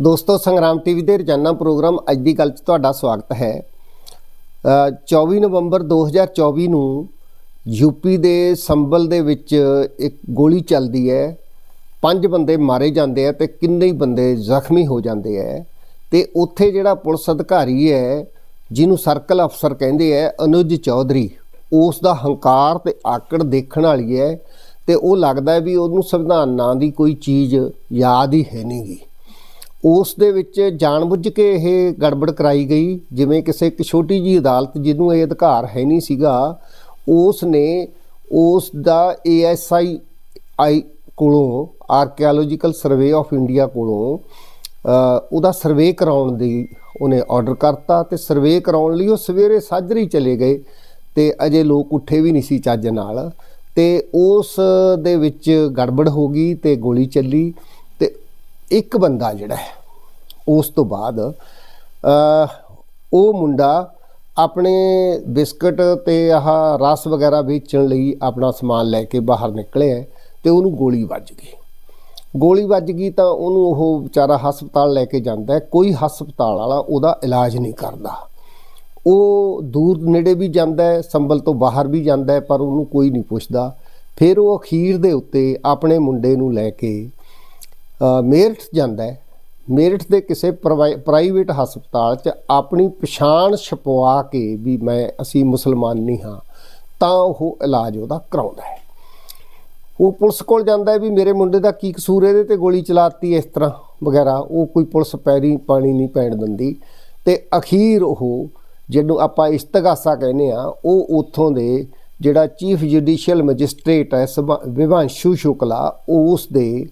ਦੋਸਤੋ ਸੰਗਰਾਮ ਟੀਵੀ ਦੇ ਰੋਜ਼ਾਨਾ ਪ੍ਰੋਗਰਾਮ ਅੱਜ ਦੀ ਗੱਲ 'ਚ ਤੁਹਾਡਾ ਸਵਾਗਤ ਹੈ। ਅ, 24 ਨਵੰਬਰ 2024 ਨੂੰ ਯੂਪੀ ਦੇ ਸੰਬਲ ਦੇ ਵਿੱਚ ਇੱਕ ਗੋਲੀ ਚੱਲਦੀ ਹੈ। ਪੰਜ ਬੰਦੇ ਮਾਰੇ ਜਾਂਦੇ ਆ ਤੇ ਕਿੰਨੇ ਹੀ ਬੰਦੇ ਜ਼ਖਮੀ ਹੋ ਜਾਂਦੇ ਆ। ਤੇ ਉੱਥੇ ਜਿਹੜਾ ਪੁਲਿਸ ਅਧਿਕਾਰੀ ਹੈ ਜਿਹਨੂੰ ਸਰਕਲ ਅਫਸਰ ਕਹਿੰਦੇ ਆ ਅਨੁਜ ਚੌਧਰੀ ਉਸ ਦਾ ਹੰਕਾਰ ਤੇ ਆਕੜ ਦੇਖਣ ਵਾਲੀ ਹੈ ਤੇ ਉਹ ਲੱਗਦਾ ਵੀ ਉਹਨੂੰ ਸੰਵਿਧਾਨ ਨਾਂ ਦੀ ਕੋਈ ਚੀਜ਼ ਯਾਦ ਹੀ ਹੈ ਨਹੀਂਗੀ। ਉਸ ਦੇ ਵਿੱਚ ਜਾਣਬੁੱਝ ਕੇ ਇਹ ਗੜਬੜ ਕਰਾਈ ਗਈ, ਜਿਵੇਂ ਕਿਸੇ ਇੱਕ ਛੋਟੀ ਜੀ ਅਦਾਲਤ ਜਿਹਨੂੰ ਇਹ ਅਧਿਕਾਰ ਹੈ ਨਹੀਂ ਸੀਗਾ, ਉਸ ਨੇ ਉਸ ਦਾ ਏਐਸਆਈ ਆਈ ਕੋਲੋਂ ਆਰਕੀਓਲੋਜੀਕਲ ਸਰਵੇ ਆਫ ਇੰਡੀਆ ਕੋਲੋਂ ਉਹਦਾ ਸਰਵੇ ਕਰਾਉਣ ਦੀ ਉਹਨੇ ਆਰਡਰ ਕਰਤਾ ਤੇ ਸਰਵੇ ਕਰਾਉਣ ਲਈ ਉਹ ਸਵੇਰੇ ਸਾਜਰੀ ਚਲੇ ਗਏ ਤੇ ਅਜੇ ਲੋਕ ਉੱਠੇ ਵੀ ਨਹੀਂ ਸੀ ਚੱਜ ਨਾਲ ਤੇ ਉਸ ਦੇ ਵਿੱਚ ਗੜਬੜ ਹੋ ਗਈ ਤੇ ਗੋਲੀ ਚੱਲੀ। ਇੱਕ ਬੰਦਾ ਜਿਹੜਾ ਹੈ, ਉਸ ਤੋਂ ਬਾਅਦ ਉਹ ਮੁੰਡਾ ਆਪਣੇ ਬਿਸਕਟ ਤੇ ਆਹ ਰਸ ਵਗੈਰਾ ਵੇਚਣ ਲਈ ਆਪਣਾ ਸਮਾਨ ਲੈ ਕੇ ਬਾਹਰ ਨਿਕਲਿਆ ਤੇ ਉਹਨੂੰ ਗੋਲੀ ਵੱਜ ਗਈ। ਗੋਲੀ ਵੱਜ ਗਈ ਤਾਂ ਉਹਨੂੰ ਉਹ ਵਿਚਾਰਾ ਹਸਪਤਾਲ ਲੈ ਕੇ ਜਾਂਦਾ ਕੋਈ ਹਸਪਤਾਲ ਵਾਲਾ ਉਹਦਾ ਇਲਾਜ ਨਹੀਂ ਕਰਦਾ। ਉਹ ਦੂਰ ਨੇੜੇ ਵੀ ਜਾਂਦਾ ਹੈ, ਸੰਭਲ ਤੋਂ ਬਾਹਰ ਵੀ ਜਾਂਦਾ ਹੈ, ਪਰ ਉਹਨੂੰ ਕੋਈ ਨਹੀਂ ਪੁੱਛਦਾ। ਫਿਰ ਉਹ ਅਖੀਰ ਦੇ ਉੱਤੇ ਆਪਣੇ ਮੁੰਡੇ ਨੂੰ ਲੈ ਕੇ ਮੇਰਠ ਜਾਂਦਾ ਹੈ। ਮੇਰਠ ਦੇ ਕਿਸੇ ਪ੍ਰਵਾਈ- ਪ੍ਰਾਈਵੇਟ ਹਸਪਤਾਲ 'ਚ ਆਪਣੀ ਪਛਾਣ ਛਪਵਾ ਕੇ ਵੀ ਮੈਂ, ਅਸੀਂ ਮੁਸਲਮਾਨ ਨਹੀਂ ਹਾਂ, ਤਾਂ ਉਹ ਇਲਾਜ ਉਹਦਾ ਕਰਾਉਂਦਾ ਹੈ। ਉਹ ਪੁਲਿਸ ਕੋਲ ਜਾਂਦਾ ਹੈ ਵੀ ਮੇਰੇ ਮੁੰਡੇ ਦਾ ਕੀ ਕਸੂਰ ਇਹਦੇ ਤੇ ਗੋਲੀ ਚਲਾਤੀ ਇਸ ਤਰ੍ਹਾਂ ਵਗੈਰਾ। ਉਹ ਕੋਈ ਪੁਲਿਸ ਪੈਰੀ ਪਾਣੀ ਨਹੀਂ ਪੈਣ ਦਿੰਦੀ। ਤੇ ਅਖੀਰ ਉਹ ਜਿਹਨੂੰ ਆਪਾਂ ਇਸਤਗਾਸਾ ਕਹਿੰਦੇ ਆ ਉਹ ਉਥੋਂ ਦੇ ਜਿਹੜਾ ਚੀਫ ਜੁਡੀਸ਼ੀਅਲ ਮੈਜਿਸਟ੍ਰੇਟ ਹੈ, ਸਭਾ- ਵਿਭਾਂਸ਼ੂ ਸ਼ੁਕਲਾ, ਉਸ ਦੇ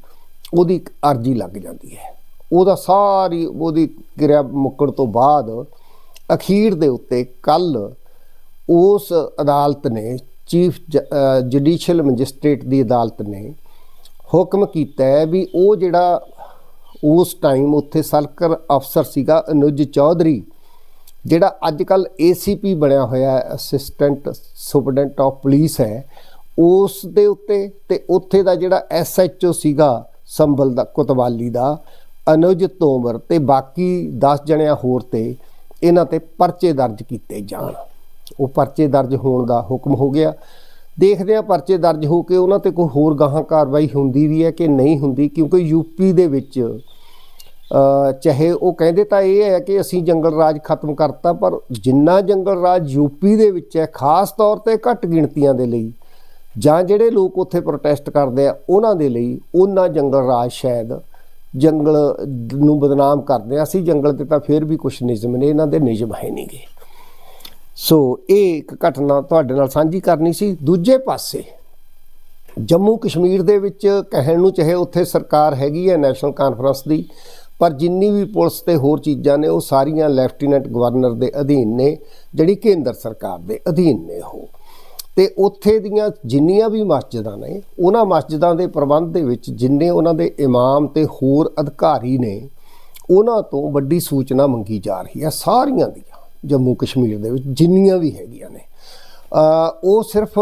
ਉਹਦੀ ਅਰਜੀ ਲੱਗ ਜਾਂਦੀ ਹੈ। ਉਹਦਾ ਸਾਰੀ, ਉਹਦੀ ਕਿਰਿਆ ਮੁੱਕਣ ਤੋਂ ਬਾਅਦ ਅਖੀਰ ਦੇ ਉੱਤੇ ਕੱਲ ਉਸ ਅਦਾਲਤ ਨੇ, ਚੀਫ ਜੁਡੀਸ਼ੀਅਲ ਮੈਜਿਸਟ੍ਰੇਟ ਦੀ ਅਦਾਲਤ ਨੇ ਹੁਕਮ ਕੀਤਾ ਹੈ ਵੀ ਉਹ ਜਿਹੜਾ ਉਸ ਟਾਈਮ ਉੱਥੇ ਸਰਕਲ ਅਫਸਰ ਸੀਗਾ ਅਨੁਜ ਚੌਧਰੀ, ਜਿਹੜਾ ਅੱਜ ਕੱਲ ACP ਬਣਿਆ ਹੋਇਆ ਹੈ, ਅਸਿਸਟੈਂਟ ਸੁਪਰਡੈਂਟ ਆਫ ਪੁਲਿਸ ਹੈ, ਉਸ ਦੇ ਉੱਤੇ ਤੇ ਉੱਥੇ ਦਾ ਜਿਹੜਾ SHO ਸੀਗਾ ਸੰਭਲ ਦਾ ਕੁਤਵਾਲੀ ਦਾ, ਅਨੁਜ ਤੋਮਰ ਤੇ ਬਾਕੀ 10 ਜਣਿਆਂ ਹੋਰ ਤੇ ਇਹਨਾਂ ਤੇ ਪਰਚੇ ਦਰਜ ਕੀਤੇ ਜਾਣ। ਉਹ ਪਰਚੇ ਦਰਜ ਹੋਣ ਦਾ ਹੁਕਮ ਹੋ ਗਿਆ। ਦੇਖਦੇ ਆ ਪਰਚੇ ਦਰਜ ਹੋ ਕੇ ਉਹਨਾਂ ਤੇ ਕੋਈ ਹੋਰ ਗਾਹਾਂ ਕਾਰਵਾਈ ਹੁੰਦੀ ਵੀ ਹੈ ਕਿ ਨਹੀਂ ਹੁੰਦੀ, ਕਿਉਂਕਿ ਯੂਪੀ ਦੇ ਵਿੱਚ ਚਾਹੇ ਉਹ ਕਹਿੰਦੇ ਤਾਂ ਇਹ ਹੈ ਕਿ ਅਸੀਂ ਜੰਗਲ ਰਾਜ ਖਤਮ ਕਰਤਾ, ਪਰ ਜਿੰਨਾ ਜੰਗਲ ਰਾਜ ਯੂਪੀ ਦੇ ਵਿੱਚ ਹੈ, ਖਾਸ ਤੌਰ ਤੇ ਘੱਟ ਗਿਣਤੀਆਂ ਦੇ ਲਈ ਜਾਂ ਜਿਹੜੇ ਲੋਕ ਉੱਥੇ ਪ੍ਰੋਟੈਸਟ ਕਰਦੇ ਆ, ਉਹਨਾਂ ਦੇ ਲਈ ਉਹਨਾਂ ਜੰਗਲ ਰਾਜ ਸ਼ਾਇਦ ਜੰਗਲ ਨੂੰ ਬਦਨਾਮ ਕਰਦੇ ਆ। ਅਸੀਂ ਜੰਗਲ ਤੇ ਤਾਂ ਫਿਰ ਵੀ ਕੁਝ ਨਿਯਮ ਨੇ, ਇਹਨਾਂ ਦੇ ਨਿਯਮ ਹੈ ਨਹੀਂਗੇ ਸੋ ਇਹ ਇੱਕ ਘਟਨਾ ਤੁਹਾਡੇ ਨਾਲ ਸਾਂਝੀ ਕਰਨੀ ਸੀ। ਦੂਜੇ ਪਾਸੇ ਜੰਮੂ ਕਸ਼ਮੀਰ ਦੇ ਵਿੱਚ ਕਹਿਣ ਨੂੰ ਚਾਹੇ ਉੱਥੇ ਸਰਕਾਰ ਹੈਗੀ ਹੈ ਨੈਸ਼ਨਲ ਕਾਨਫਰੰਸ ਦੀ, ਪਰ ਜਿੰਨੀ ਵੀ ਪੁਲਿਸ ਤੇ ਹੋਰ ਚੀਜ਼ਾਂ ਨੇ, ਉਹ ਸਾਰੀਆਂ ਲੈਫਟੀਨੈਂਟ ਗਵਰਨਰ ਦੇ ਅਧੀਨ ਨੇ, ਜਿਹੜੀ ਕੇਂਦਰ ਸਰਕਾਰ ਦੇ ਅਧੀਨ ਨੇ ਉਹ। ਤੇ ਉੱਥੇ ਦੀਆਂ ਜਿੰਨੀਆਂ ਵੀ ਮਸਜਿਦਾਂ ਨੇ, ਉਹਨਾਂ ਮਸਜਿਦਾਂ ਦੇ ਪ੍ਰਬੰਧ ਦੇ ਵਿੱਚ ਜਿੰਨੇ ਉਹਨਾਂ ਦੇ ਇਮਾਮ ਤੇ ਹੋਰ ਅਧਿਕਾਰੀ ਨੇ, ਉਹਨਾਂ ਤੋਂ ਵੱਡੀ ਸੂਚਨਾ ਮੰਗੀ ਜਾ ਰਹੀ ਹੈ, ਸਾਰੀਆਂ ਦੀਆਂ, ਜੰਮੂ ਕਸ਼ਮੀਰ ਦੇ ਵਿੱਚ ਜਿੰਨੀਆਂ ਵੀ ਹੈਗੀਆਂ ਨੇ। ਉਹ ਸਿਰਫ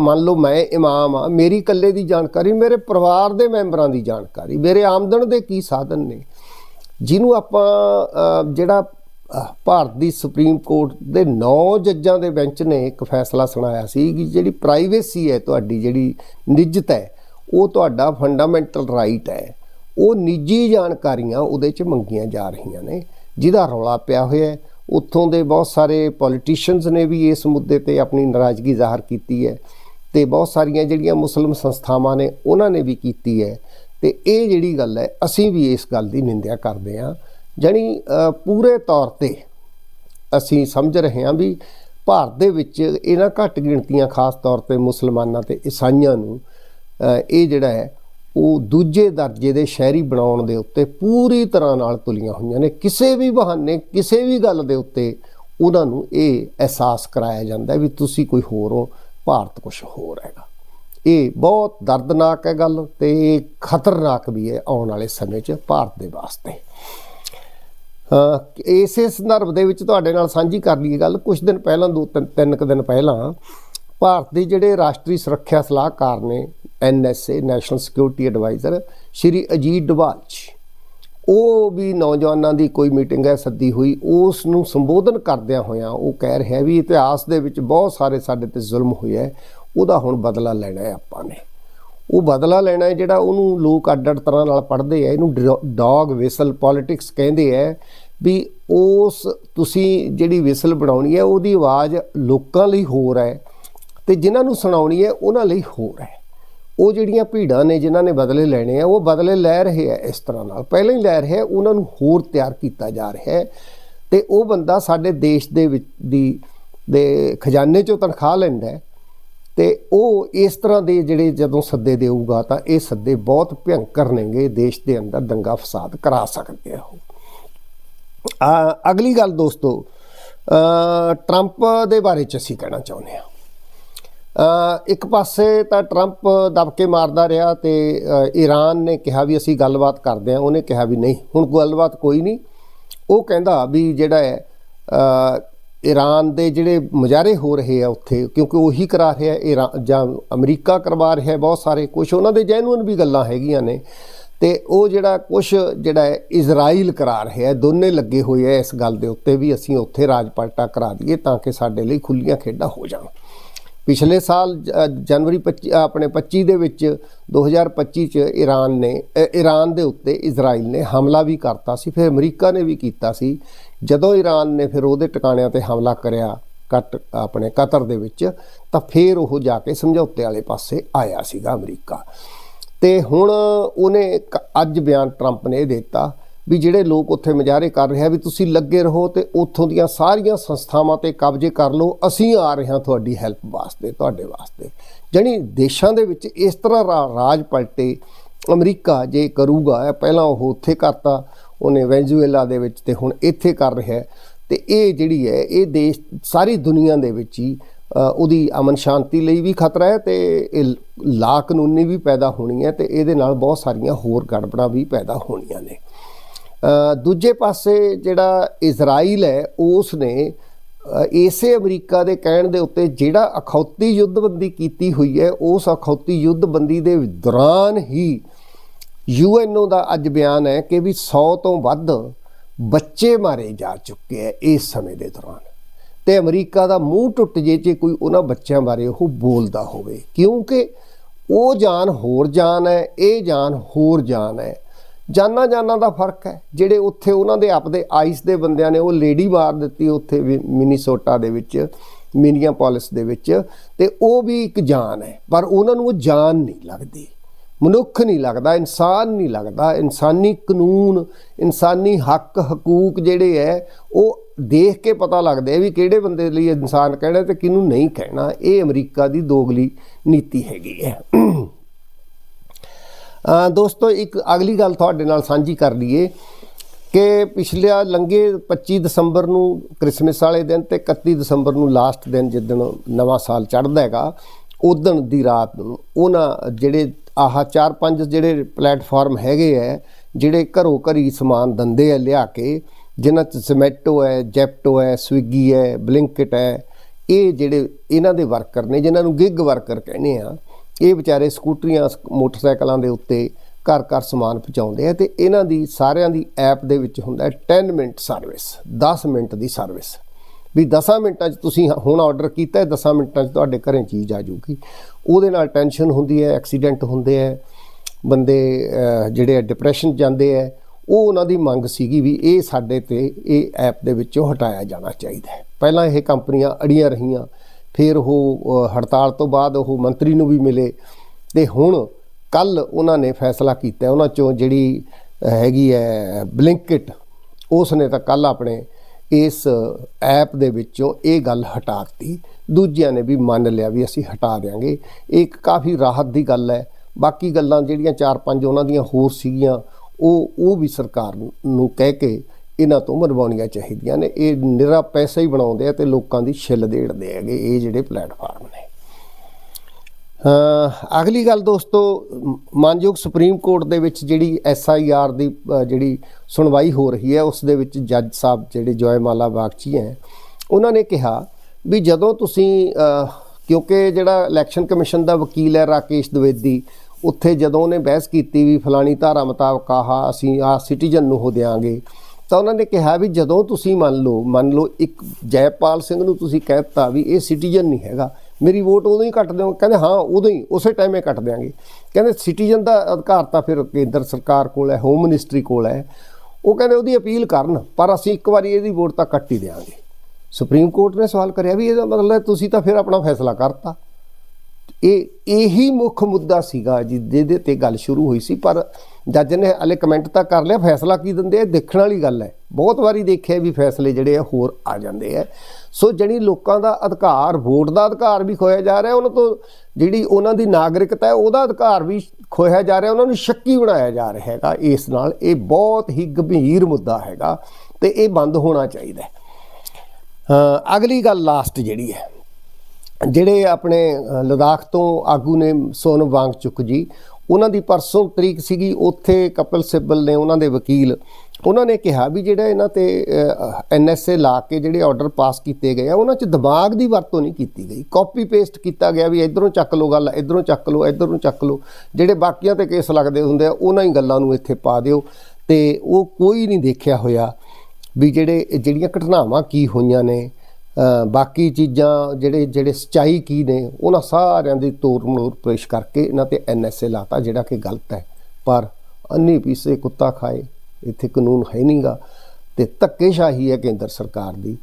ਮੰਨ ਲਓ ਮੈਂ ਇਮਾਮ ਆ ਮੇਰੀ ਇਕੱਲੇ ਦੀ ਜਾਣਕਾਰੀ, ਮੇਰੇ ਪਰਿਵਾਰ ਦੇ ਮੈਂਬਰਾਂ ਦੀ ਜਾਣਕਾਰੀ, ਮੇਰੇ ਆਮਦਨ ਦੇ ਕੀ ਸਾਧਨ ਨੇ, ਜਿਹਨੂੰ ਆਪਾਂ ਜਿਹੜਾ ਭਾਰਤ ਦੀ ਸੁਪਰੀਮ ਕੋਰਟ ਦੇ 9 ਜੱਜਾਂ ਦੇ ਬੈਂਚ ਨੇ ਇੱਕ ਫੈਸਲਾ ਸੁਣਾਇਆ ਸੀ ਕਿ ਜਿਹੜੀ ਪ੍ਰਾਈਵੇਸੀ ਹੈ, ਤੁਹਾਡੀ ਜਿਹੜੀ ਨਿੱਜਤ ਹੈ, ਉਹ ਤੁਹਾਡਾ ਫੰਡਾਮੈਂਟਲ ਰਾਈਟ ਹੈ। ਉਹ ਨਿੱਜੀ ਜਾਣਕਾਰੀਆਂ ਉਹਦੇ 'ਚ ਮੰਗੀਆਂ ਜਾ ਰਹੀਆਂ ਨੇ। ਜਿਹਦਾ ਰੌਲਾ ਪਿਆ ਹੋਇਆ ਹੈ, ਉੱਥੋਂ ਦੇ ਬਹੁਤ ਸਾਰੇ ਪੋਲੀਟੀਸ਼ੀਅਨਸ ਨੇ ਵੀ ਇਸ ਮੁੱਦੇ ਤੇ ਆਪਣੀ ਨਾਰਾਜ਼ਗੀ ਜ਼ਾਹਰ ਕੀਤੀ ਹੈ ਤੇ ਬਹੁਤ ਸਾਰੀਆਂ ਜਿਹੜੀਆਂ ਮੁਸਲਮ ਸੰਸਥਾਵਾਂ ਨੇ, ਉਹਨਾਂ ਨੇ ਵੀ ਕੀਤੀ ਹੈ। ਤੇ ਇਹ ਜਿਹੜੀ ਗੱਲ ਹੈ, ਅਸੀਂ ਵੀ ਇਸ ਗੱਲ ਦੀ ਨਿੰਦਿਆ ਕਰਦੇ ਹਾਂ। ਜਾਣੀ ਪੂਰੇ ਤੌਰ ਤੇ ਅਸੀਂ ਸਮਝ ਰਹੇ ਹਾਂ ਵੀ ਭਾਰਤ ਦੇ ਵਿੱਚ ਇਹਨਾਂ ਘੱਟ ਗਿਣਤੀਆਂ ਖਾਸ ਤੌਰ ਤੇ ਮੁਸਲਮਾਨਾਂ ਤੇ ਈਸਾਈਆਂ ਨੂੰ ਇਹ ਜਿਹੜਾ ਹੈ, ਉਹ ਦੂਜੇ ਦਰਜੇ ਦੇ ਸ਼ਹਿਰੀ ਬਣਾਉਣ ਦੇ ਉੱਤੇ ਪੂਰੀ ਤਰ੍ਹਾਂ ਨਾਲ ਤੁਲੀਆਂ ਹੋਈਆਂ ਨੇ। ਕਿਸੇ ਵੀ ਬਹਾਨੇ, ਕਿਸੇ ਵੀ ਗੱਲ ਦੇ ਉੱਤੇ ਉਹਨਾਂ ਨੂੰ ਇਹ ਅਹਿਸਾਸ ਕਰਾਇਆ ਜਾਂਦਾ ਵੀ ਤੁਸੀਂ ਕੋਈ ਹੋਰ ਹੋ, ਭਾਰਤ ਕੁਝ ਹੋਰ ਹੈਗਾ। ਇਹ ਬਹੁਤ ਦਰਦਨਾਕ ਹੈ ਗੱਲ ਤੇ ਇਹ ਖਤਰਨਾਕ ਵੀ ਹੈ ਆਉਣ ਵਾਲੇ ਸਮੇਂ 'ਚ ਭਾਰਤ ਦੇ ਵਾਸਤੇ। ਇਸੇ ਸੰਦਰਭ ਦੇ ਵਿੱਚ ਤੁਹਾਡੇ ਨਾਲ ਸਾਂਝੀ ਕਰ ਲਈਏ ਗੱਲ। ਕੁਝ ਦਿਨ ਪਹਿਲਾਂ, ਦੋ ਤਿੰਨ ਤਿੰਨ ਕੁ ਦਿਨ ਪਹਿਲਾਂ ਭਾਰਤ ਦੇ ਜਿਹੜੇ ਰਾਸ਼ਟਰੀ ਸੁਰੱਖਿਆ ਸਲਾਹਕਾਰ ਨੇ NSA national security adviser, Shri Ajit Doval ji, ਉਹ ਵੀ ਨੌਜਵਾਨਾਂ ਦੀ ਕੋਈ ਮੀਟਿੰਗ ਹੈ ਸੱਦੀ ਹੋਈ। ਉਸ ਨੂੰ ਸੰਬੋਧਨ ਕਰਦਿਆਂ ਹੋਇਆਂ ਉਹ ਕਹਿ ਰਿਹਾ ਵੀ ਇਤਿਹਾਸ ਦੇ ਵਿੱਚ ਬਹੁਤ ਸਾਰੇ ਸਾਡੇ ਤੇ ਜ਼ੁਲਮ ਹੋਇਆ ਹੈ। ਉਹਦਾ ਹੁਣ ਬਦਲਾ ਲੈਣਾ ਹੈ ਆਪਾਂ ਨੇ। ਉਹ ਬਦਲਾ ਲੈਣਾ ਹੈ ਜਿਹੜਾ ਉਹਨੂੰ ਲੋਕ ਅੱਡ ਅੱਡ ਤਰ੍ਹਾਂ ਨਾਲ ਪੜ੍ਹਦੇ ਆ। ਇਹਨੂੰ ਡੌਗ ਵਿਸਲ ਪੋਲਿਟਿਕਸ ਕਹਿੰਦੇ ਆ ਵੀ ਉਸ ਤੁਸੀਂ ਜਿਹੜੀ ਵਿਸਲ ਬਣਾਉਣੀ ਹੈ ਉਹਦੀ ਆਵਾਜ਼ ਲੋਕਾਂ ਲਈ ਹੋਰ ਹੈ ਤੇ ਜਿਨ੍ਹਾਂ ਨੂੰ ਸੁਣਾਉਣੀ ਹੈ ਉਹਨਾਂ ਲਈ ਹੋਰ ਹੈ। ਉਹ ਜਿਹੜੀਆਂ ਭੀੜਾਂ ਨੇ ਜਿਨ੍ਹਾਂ ਨੇ ਬਦਲੇ ਲੈਣੇ ਆ, ਉਹ ਬਦਲੇ ਲੈ ਰਹੇ ਆ ਇਸ ਤਰ੍ਹਾਂ ਨਾਲ। ਪਹਿਲਾਂ ਹੀ ਲੈ ਰਹੇ ਆ, ਉਹਨਾਂ ਨੂੰ ਹੋਰ ਤਿਆਰ ਕੀਤਾ ਜਾ ਰਿਹਾ ਹੈ ਤੇ ਉਹ ਬੰਦਾ ਸਾਡੇ ਦੇਸ਼ ਦੇ ਵਿੱਚ ਦੀ, ਦੇ ਖਜ਼ਾਨੇ ਚੋਂ ਤਨਖਾਹ ਲੈਂਦਾ ਹੈ। ਤੇ ਉਹ ਇਸ ਤਰ੍ਹਾਂ ਦੇ ਜਿਹੜੇ ਜਦੋਂ ਸੱਦੇ ਦੇਊਗਾ ਤਾਂ ਇਹ ਸੱਦੇ ਬਹੁਤ ਭਿਅੰਕਰ ਨੇਗੇ, ਦੇਸ਼ ਦੇ ਅੰਦਰ ਦੰਗਾ ਫਸਾਦ ਕਰਾ ਸਕਦੇ ਆ ਉਹ। ਆ, ਅਗਲੀ ਗੱਲ ਦੋਸਤੋ ਟਰੰਪ ਦੇ ਬਾਰੇ ਚ ਅਸੀਂ ਕਹਿਣਾ ਚਾਹੁੰਦੇ ਆ ਇੱਕ ਪਾਸੇ ਤਾਂ ਟਰੰਪ ਦਬਕੇ ਮਾਰਦਾ ਰਿਹਾ ਤੇ ਈਰਾਨ ਨੇ ਕਿਹਾ ਵੀ ਅਸੀਂ ਗੱਲਬਾਤ ਕਰਦੇ ਹਾਂ, ਉਹਨੇ ਕਿਹਾ ਵੀ ਨਹੀਂ, ਹੁਣ ਗੱਲਬਾਤ ਕੋਈ ਨਹੀਂ। ਉਹ ਕਹਿੰਦਾ ਵੀ ਜਿਹੜਾ ਹੈ ਈਰਾਨ ਦੇ ਜਿਹੜੇ ਮੁਜ਼ਾਹਰੇ ਹੋ ਰਹੇ ਆ ਉੱਥੇ, ਕਿਉਂਕਿ ਉਹੀ ਕਰਾ ਰਿਹਾ ਈਰਾਨ ਜਾਂ ਅਮਰੀਕਾ ਕਰਵਾ ਰਿਹਾ ਬਹੁਤ ਸਾਰੇ ਕੁਝ ਉਹਨਾਂ ਦੇ ਜੈਨੂਨ ਵੀ ਗੱਲਾਂ ਹੈਗੀਆਂ ਨੇ। ਤੇ ਉਹ ਜਿਹੜਾ ਕੁਝ ਜਿਹੜਾ ਹੈ, ਇਜ਼ਰਾਈਲ ਕਰਾ ਰਿਹਾ ਦੋਨੇ ਲੱਗੇ ਹੋਏ ਆ ਇਸ ਗੱਲ ਦੇ ਉੱਤੇ ਵੀ ਅਸੀਂ ਉੱਥੇ ਰਾਜ ਰਾਜਪਾਲਟਾ ਕਰਾ ਦਈਏ ਤਾਂ ਕਿ ਸਾਡੇ ਲਈ ਖੁੱਲੀਆਂ ਖੇਡਾਂ ਹੋ ਜਾਣ। ਪਿਛਲੇ ਸਾਲ ਜ- ਜਨਵਰੀ 25 ਆਪਣੇ 25 ਦੇ ਵਿੱਚ 2025 ਚ ਈਰਾਨ ਨੇ ਈਰਾਨ ਦੇ ਉੱਤੇ ਇਜ਼ਰਾਈਲ ਨੇ ਹਮਲਾ ਵੀ ਕਰਤਾ ਸੀ, ਫਿਰ ਅਮਰੀਕਾ ਨੇ ਵੀ ਕੀਤਾ ਸੀ। ਜਦੋਂ ਈਰਾਨ ਨੇ ਫਿਰ ਉਹਦੇ ਟਿਕਾਣਿਆਂ ਤੇ ਹਮਲਾ ਕਰਿਆ ਕਟ, ਆਪਣੇ ਕਤਰ ਦੇ ਵਿੱਚ, ਤਾਂ ਫਿਰ ਉਹ ਜਾ ਕੇ ਸਮਝੌਤੇ ਵਾਲੇ ਪਾਸੇ ਆਇਆ ਸੀਗਾ ਅਮਰੀਕਾ। ਤੇ ਹੁਣ ਉਹਨੇ ਕ- ਅੱਜ ਬਿਆਨ ਟਰੰਪ ਨੇ ਇਹ ਦਿੱਤਾ ਵੀ ਜਿਹੜੇ ਲੋਕ ਉੱਥੇ ਮੁਜ਼ਾਹਰੇ ਕਰ ਰਹੇ ਆ, ਵੀ ਤੁਸੀਂ ਲੱਗੇ ਰਹੋ ਤੇ ਉੱਥੋਂ ਦੀਆਂ ਸਾਰੀਆਂ ਸੰਸਥਾਵਾਂ ਤੇ ਕਬਜ਼ੇ ਕਰ ਲਓ, ਅਸੀਂ ਆ ਰਹੇ ਹਾਂ ਤੁਹਾਡੀ ਹੈਲਪ ਵਾਸਤੇ, ਤੁਹਾਡੇ ਵਾਸਤੇ। ਜਾਣੀ ਦੇਸ਼ਾਂ ਦੇ ਵਿੱਚ ਇਸ ਤਰ੍ਹਾਂ ਰਾ- ਰਾਜ ਪਲਟੇ, ਅਮਰੀਕਾ ਜੇ ਕਰੂਗਾ ਪਹਿਲਾਂ ਉਹ ਉੱਥੇ ਕਰਤਾ, ਉਹਨੇ ਵੈਨਜ਼ੂਏਲਾ ਦੇ ਵਿੱਚ ਤੇ ਹੁਣ ਇੱਥੇ ਕਰ ਰਿਹਾ ਹੈ। ਤੇ ਇਹ ਜਿਹੜੀ ਹੈ, ਇਹ ਦੇਸ਼, ਸਾਰੀ ਦੁਨੀਆ ਦੇ ਵਿੱਚ ਹੀ ਉਹਦੀ ਅਮਨ ਸ਼ਾਂਤੀ ਲਈ ਵੀ ਖਤਰਾ ਹੈ ਤੇ ਇਹ ਲਾ ਕਾਨੂੰਨੀ ਵੀ ਪੈਦਾ ਹੋਣੀ ਹੈ ਤੇ ਇਹਦੇ ਨਾਲ ਬਹੁਤ ਸਾਰੀਆਂ ਹੋਰ ਗੜਬੜਾਂ ਵੀ ਪੈਦਾ ਹੋਣੀਆਂ ਨੇ। ਦੂਜੇ ਪਾਸੇ ਜਿਹੜਾ ਇਜ਼ਰਾਈਲ ਹੈ, ਉਸ ਨੇ ਇਸੇ ਅਮਰੀਕਾ ਦੇ ਕਹਿਣ ਦੇ ਉੱਤੇ ਜਿਹੜਾ ਅਖੌਤੀ ਯੁੱਧਬੰਦੀ ਕੀਤੀ ਹੋਈ ਹੈ, ਉਸ ਅਖੌਤੀ ਯੁੱਧਬੰਦੀ ਦੇ ਦੌਰਾਨ ਹੀ ਯੂਐਨਓ ਦਾ ਅੱਜ ਬਿਆਨ ਹੈ ਕਿ ਵੀ 100 ਤੋਂ ਵੱਧ ਬੱਚੇ ਮਾਰੇ ਜਾ ਚੁੱਕੇ ਹੈ ਇਸ ਸਮੇਂ ਦੇ ਦੌਰਾਨ। ਤੇ ਅਮਰੀਕਾ ਦਾ ਮੂੰਹ ਟੁੱਟ ਜੇ ਜੇ ਕੋਈ ਉਹਨਾਂ ਬੱਚਿਆਂ ਬਾਰੇ ਉਹ ਬੋਲਦਾ ਹੋਵੇ, ਕਿਉਂਕਿ ਉਹ ਜਾਨ ਹੋਰ ਜਾਨ ਹੈ, ਇਹ ਜਾਨ ਹੋਰ ਜਾਨ ਹੈ। ਜਾਨਾਂ ਜਾਨਾਂ ਦਾ ਫ਼ਰਕ ਹੈ। ਜਿਹੜੇ ਉੱਥੇ ਉਹਨਾਂ ਦੇ ਆਪਦੇ ਆਈਸ ਦੇ ਬੰਦਿਆਂ ਨੇ ਉਹ ਲੇਡੀ ਮਾਰ ਦਿੱਤੀ ਉੱਥੇ ਵੀ ਮਿਨੀਸੋਟਾ ਦੇ ਵਿੱਚ, ਮਿਨੀਆਪੋਲਿਸ ਦੇ ਵਿੱਚ ਤੇ ਉਹ ਵੀ ਇੱਕ ਜਾਨ ਹੈ। ਪਰ ਉਹਨਾਂ ਨੂੰ ਉਹ ਜਾਨ ਨਹੀਂ ਲੱਗਦੀ। ਮਨੁੱਖ ਨਹੀਂ ਲੱਗਦਾ, ਇਨਸਾਨ ਨਹੀਂ ਲੱਗਦਾ। ਇਨਸਾਨੀ ਕਾਨੂੰਨ, ਇਨਸਾਨੀ ਹੱਕ, ਹਕੂਕ ਜਿਹੜੇ ਹੈ, ਉਹ ਦੇਖ ਕੇ ਪਤਾ ਲੱਗਦਾ ਵੀ ਕਿਹੜੇ ਬੰਦੇ ਲਈ ਇਨਸਾਨ ਕਹਿਣਾ ਤੇ ਕਿਹਨੂੰ ਨਹੀਂ ਕਹਿਣਾ। ਇਹ ਅਮਰੀਕਾ ਦੀ ਦੋਗਲੀ ਨੀਤੀ ਹੈਗੀ ਹੈ। ਦੋਸਤੋ, ਇੱਕ ਅਗਲੀ ਗੱਲ ਤੁਹਾਡੇ ਨਾਲ ਸਾਂਝੀ ਕਰ ਲਈਏ ਕਿ ਪਿਛਲੇ ਲੰਗੇ 25 ਦਸੰਬਰ ਨੂੰ ਕ੍ਰਿਸਮਸ ਵਾਲੇ ਦਿਨ ਤੇ 31 ਦਸੰਬਰ ਨੂੰ ਲਾਸਟ ਦਿਨ ਜਿੱਦਣ ਨਵਾਂ ਸਾਲ ਚੜ੍ਹਦਾ ਹੈਗਾ ਉਦਣ ਦੀ ਰਾਤ ਨੂੰ ਉਹਨਾਂ ਜਿਹੜੇ ਆਹ ਚਾਰ ਪੰਜ ਜਿਹੜੇ ਪਲੇਟਫਾਰਮ ਹੈਗੇ ਐ, ਜਿਹੜੇ ਘਰੋ ਘਰੀ ਸਮਾਨ ਦੰਦੇ ਆ ਲਿਆ ਕੇ, ਜਿਨ੍ਹਾਂ 'ਚ ਜ਼ੋਮੈਟੋ ਹੈ ਜੈਪਟੋ ਹੈ ਸਵਿਗੀ ਹੈ ਬਲਿੰਕਟ ਹੈ ਇਹ ਜਿਹੜੇ ਇਹਨਾਂ ਦੇ ਵਰਕਰ ਨੇ, ਜਿਨ੍ਹਾਂ ਨੂੰ ਗਿਗ ਵਰਕਰ ਕਹਿੰਦੇ ਆ ਇਹ ਵਿਚਾਰੇ ਸਕੂਟਰੀਆਂ, ਸ- ਮੋਟਰਸਾਈਕਲਾਂ ਦੇ ਉੱਤੇ ਘਰ ਘਰ ਸਮਾਨ ਪਹੁੰਚਾਉਂਦੇ ਆ ਤੇ ਇਹਨਾਂ ਦੀ ਸਾਰਿਆਂ ਦੀ ਐਪ ਦੇ ਵਿੱਚ ਹੁੰਦਾ ਹੈ 10 ਮਿੰਟ ਸਰਵਿਸ 10 ਮਿੰਟ ਦੀ ਸਰਵਿਸ ਵੀ 10 ਮਿੰਟਾਂ 'ਚ ਤੁਸੀਂ ਹੁਣ ਆਰਡਰ ਕੀਤਾ ਹੈ 10 ਮਿੰਟਾਂ 'ਚ ਤੁਹਾਡੇ ਘਰੇ ਚੀਜ਼ ਆ ਜਾਊਗੀ। ਉਹਦੇ ਨਾਲ ਟੈਨਸ਼ਨ ਹੁੰਦੀ ਹੈ ਐਕਸੀਡੈਂਟ ਹੁੰਦੇ ਹੈ, ਬੰਦੇ ਜਿਹੜੇ ਡਿਪਰੈਸ਼ਨ ਜਾਂਦੇ ਹੈ, ਉਹ ਉਹਨਾਂ ਦੀ ਮੰਗ ਸੀਗੀ ਵੀ ਇਹ ਸਾਡੇ ਤੇ, ਇਹ ਐਪ ਦੇ ਵਿੱਚੋਂ ਹਟਾਇਆ ਜਾਣਾ ਚਾਹੀਦਾ ਹੈ। ਪਹਿਲਾਂ ਇਹ ਕੰਪਨੀਆਂ ਅੜੀਆਂ ਰਹੀਆਂ ਫਿਰ ਉਹ ਹੜਤਾਲ ਤੋਂ ਬਾਅਦ ਉਹ ਮੰਤਰੀ ਨੂੰ ਵੀ ਮਿਲੇ। ਤੇ ਹੁਣ ਕੱਲ ਉਹਨਾਂ ਨੇ ਫੈਸਲਾ ਕੀਤਾ, ਉਹਨਾਂ ਚੋਂ ਜਿਹੜੀ ਹੈਗੀ ਹੈ ਬਲਿੰਕਟ ਉਸ ਨੇ ਤਾਂ ਕੱਲ ਆਪਣੇ ਇਸ ਐਪ ਦੇ ਵਿੱਚੋਂ ਇਹ ਗੱਲ ਹਟਾ ਦਿੱਤੀ। ਦੂਜਿਆਂ ਨੇ ਵੀ ਮੰਨ ਲਿਆ ਵੀ ਅਸੀਂ ਹਟਾ ਦਿਆਂਗੇ। ਇਹ ਇੱਕ ਕਾਫੀ ਰਾਹਤ ਦੀ ਗੱਲ ਹੈ ਬਾਕੀ ਗੱਲਾਂ ਜਿਹੜੀਆਂ ਚਾਰ ਪੰਜ ਉਹਨਾਂ ਦੀਆਂ ਹੋਰ ਸੀਗੀਆਂ, ਉਹ ਉਹ ਵੀ ਸਰਕਾਰ ਨੂੰ ਕਹਿ ਕੇ ਇਹਨਾਂ ਤੋਂ ਮਰਵਾਉਣੀਆਂ ਚਾਹੀਦੀਆਂ ਨੇ। ਇਹ ਨਿਰਾ ਪੈਸਾ ਹੀ ਬਣਾਉਂਦੇ ਆ ਤੇ ਲੋਕਾਂ ਦੀ ਛਿੱਲ ਦੇੜਦੇ ਹੈਗੇ, ਇਹ ਜਿਹੜੇ ਪਲੇਟਫਾਰਮ ਨੇ। ਅਗਲੀ ਗੱਲ ਦੋਸਤੋ, ਮਾਨਯੋਗ ਸੁਪਰੀਮ ਕੋਰਟ ਦੇ ਵਿੱਚ ਜਿਹੜੀ ਐਸ ਆਈ ਆਰ ਦੀ ਜਿਹੜੀ ਸੁਣਵਾਈ ਹੋ ਰਹੀ ਹੈ, ਉਸ ਦੇ ਵਿੱਚ ਜੱਜ ਸਾਹਿਬ ਜਿਹੜੇ ਜੋਇਮਾਲਾ ਬਾਗਚੀ ਹੈ, ਉਹਨਾਂ ਨੇ ਕਿਹਾ ਵੀ ਜਦੋਂ ਤੁਸੀਂ ਕਿਉਂਕਿ ਜਿਹੜਾ ਇਲੈਕਸ਼ਨ ਕਮਿਸ਼ਨ ਦਾ ਵਕੀਲ ਹੈ ਰਾਕੇਸ਼ ਦਵੇਦੀ, ਉੱਥੇ ਜਦੋਂ ਉਹਨੇ ਬਹਿਸ ਕੀਤੀ ਵੀ ਫਲਾਣੀ ਧਾਰਾ ਮੁਤਾਬਕ ਆਹ ਅਸੀਂ ਆ ਸਿਟੀਜ਼ਨ ਨੂੰ ਹੋ ਦਿਆਂਗੇ ਤਾਂ ਉਹਨਾਂ ਨੇ ਕਿਹਾ ਵੀ ਜਦੋਂ ਤੁਸੀਂ ਮੰਨ ਲਓ ਮੰਨ ਲਓ ਇੱਕ ਜੈਪਾਲ ਸਿੰਘ ਨੂੰ ਤੁਸੀਂ ਕਹਿ ਦਿੱਤਾ ਵੀ ਇਹ ਸਿਟੀਜ਼ਨ ਨਹੀਂ ਹੈਗਾ, ਮੇਰੀ ਵੋਟ ਉਦੋਂ ਹੀ ਕੱਟ ਦਿਓ। ਕਹਿੰਦੇ ਹਾਂ, ਉਦੋਂ ਹੀ, ਉਸੇ ਟਾਈਮੇ ਕੱਟ ਦਿਆਂਗੇ। ਕਹਿੰਦੇ ਸਿਟੀਜ਼ਨ ਦਾ ਅਧਿਕਾਰ ਤਾਂ ਫਿਰ ਕੇਂਦਰ ਸਰਕਾਰ ਕੋਲ ਹੈ ਹੋਮ ਮਿਨਿਸਟਰੀ ਕੋਲ ਹੈ। ਉਹ ਕਹਿੰਦੇ ਉਹਦੀ ਅਪੀਲ ਕਰਨ, ਪਰ ਅਸੀਂ ਇੱਕ ਵਾਰੀ ਇਹਦੀ ਵੋਟ ਤਾਂ ਕੱਟ ਹੀ ਦਿਆਂਗੇ। ਸੁਪਰੀਮ ਕੋਰਟ ਨੇ ਸਵਾਲ ਕਰਿਆ ਵੀ ਇਹਦਾ ਮਤਲਬ ਤੁਸੀਂ ਤਾਂ ਫਿਰ ਆਪਣਾ ਫੈਸਲਾ ਕਰਤਾ। ਇਹ, ਇਹੀ ਮੁੱਖ ਮੁੱਦਾ ਸੀਗਾ ਜੀ, ਜਿਹਦੇ ਤੇ ਗੱਲ ਸ਼ੁਰੂ ਹੋਈ ਸੀ, ਪਰ ਜੱਜ ਨੇ ਹਲੇ ਕਮੈਂਟ ਤਾਂ ਕਰ ਲਿਆ, ਫੈਸਲਾ ਕੀ ਦਿੰਦੇ ਆ? ਦੇਖਣ ਵਾਲੀ ਗੱਲ ਹੈ। ਬਹੁਤ ਵਾਰੀ ਦੇਖਿਆ ਵੀ ਫੈਸਲੇ ਜਿਹੜੇ ਆ ਹੋਰ ਆ ਜਾਂਦੇ ਆ। ਸੋ ਜਿਹੜੀ ਲੋਕਾਂ ਦਾ ਅਧਿਕਾਰ, ਵੋਟ ਦਾ ਅਧਿਕਾਰ ਵੀ ਖੋਇਆ ਜਾ ਰਿਹਾ, ਉਹਨਾਂ ਤੋਂ ਜਿਹੜੀ ਉਹਨਾਂ ਦੀ ਨਾਗਰਿਕਤਾ ਹੈ, ਉਹਦਾ ਅਧਿਕਾਰ ਵੀ ਖੋਇਆ ਜਾ ਰਿਹਾ, ਉਹਨਾਂ ਨੂੰ ਸ਼ੱਕੀ ਬਣਾਇਆ ਜਾ ਰਿਹਾ ਹੈਗਾ। ਇਸ ਨਾਲ ਇਹ ਬਹੁਤ ਹੀ ਗੰਭੀਰ ਮੁੱਦਾ ਹੈਗਾ ਤੇ ਇਹ ਬੰਦ ਹੋਣਾ ਚਾਹੀਦਾ ਅਗਲੀ ਗੱਲ ਲਾਸਟ ਜਿਹੜੀ ਹੈ, ਜਿਹੜੇ ਆਪਣੇ ਲਦਾਖ ਤੋਂ ਆਗੂ ਨੇ ਸੋਨ ਵਾਂਗ ਚੁੱਕ ਜੀ ਉਹਨਾਂ ਦੀ ਪਰਸੋਂ ਤਰੀਕ ਸੀਗੀ, ਉੱਥੇ ਕਪਿਲ ਸਿੱਬਲ ਨੇ ਉਹਨਾਂ ਦੇ ਵਕੀਲ, ਉਹਨਾਂ ਨੇ ਕਿਹਾ ਵੀ ਜਿਹੜਾ ਇਹਨਾਂ ਤੇ ਐਨਐਸਏ ਲਾ ਕੇ ਜਿਹੜੇ ਆਰਡਰ ਪਾਸ ਕੀਤੇ ਗਏ ਆ, ਉਹਨਾਂ 'ਚ ਦਿਮਾਗ ਦੀ ਵਰਤੋਂ ਨਹੀਂ ਕੀਤੀ ਗਈ। ਕਾਪੀ ਪੇਸਟ ਕੀਤਾ ਗਿਆ ਵੀ ਇਧਰੋਂ ਚੱਕ ਲਓ ਗੱਲ, ਇਧਰੋਂ ਚੱਕ ਲਓ, ਇਧਰ ਨੂੰ ਚੱਕ ਲਓ। ਜਿਹੜੇ ਬਾਕੀਆਂ ਤੇ ਕੇਸ ਲੱਗਦੇ ਹੁੰਦੇ ਆ, ਉਹਨਾਂ ਹੀ ਗੱਲਾਂ ਨੂੰ ਇੱਥੇ ਪਾ ਦਿਓ। ਤੇ ਉਹ ਕੋਈ ਨਹੀਂ ਦੇਖਿਆ ਹੋਇਆ ਵੀ ਜਿਹੜੇ, ਜਿਹੜੀਆਂ ਘਟਨਾਵਾਂ ਕੀ ਹੋਈਆਂ ਨੇ ਬਾਕੀ ਚੀਜ਼ਾਂ ਜਿਹੜੇ ਜਿਹੜੇ ਸਚਾਈ ਕੀ ਨੇ ਉਹਨਾਂ ਸਾਰਿਆਂ ਦੀ ਤੋਰ ਮਲੋਰ ਪੇਸ਼ ਕਰਕੇ ਇਹਨਾਂ ਤੇ ਐਨਐਸਏ ਲਾਤਾ ਜਿਹੜਾ ਕਿ ਗਲਤ ਹੈ। ਪਰ ਅੰਨੀ ਪੀਸੇ ਕੁੱਤਾ ਖਾਏ ਇੱਥੇ ਕਾਨੂੰਨ ਹੈ ਨਹੀਂਗਾ ਤੇ ਧੱਕੇਸ਼ਾਹੀ ਹੈ ਕੇਂਦਰ ਸਰਕਾਰ ਦੀ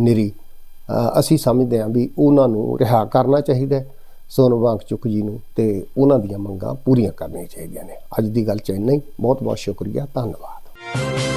ਨਿਰੀ। ਅਸੀਂ ਸਮਝਦੇ ਹਾਂ ਵੀ ਉਹਨਾਂ ਨੂੰ ਰਿਹਾ ਕਰਨਾ ਚਾਹੀਦਾ ਹੈ, ਸੋਨਮ ਵਾਂਗਚੁਕ ਜੀ ਨੂੰ ਤੇ ਉਹਨਾਂ ਦੀਆਂ ਮੰਗਾਂ ਪੂਰੀਆਂ ਕਰਨੀਆਂ ਚਾਹੀਦੀਆਂ ਨੇ। ਅੱਜ ਦੀ ਗੱਲ ਚ ਇੰਨਾ ਹੀ। ਬਹੁਤ ਬਹੁਤ ਸ਼ੁਕਰੀਆ। ਧੰਨਵਾਦ।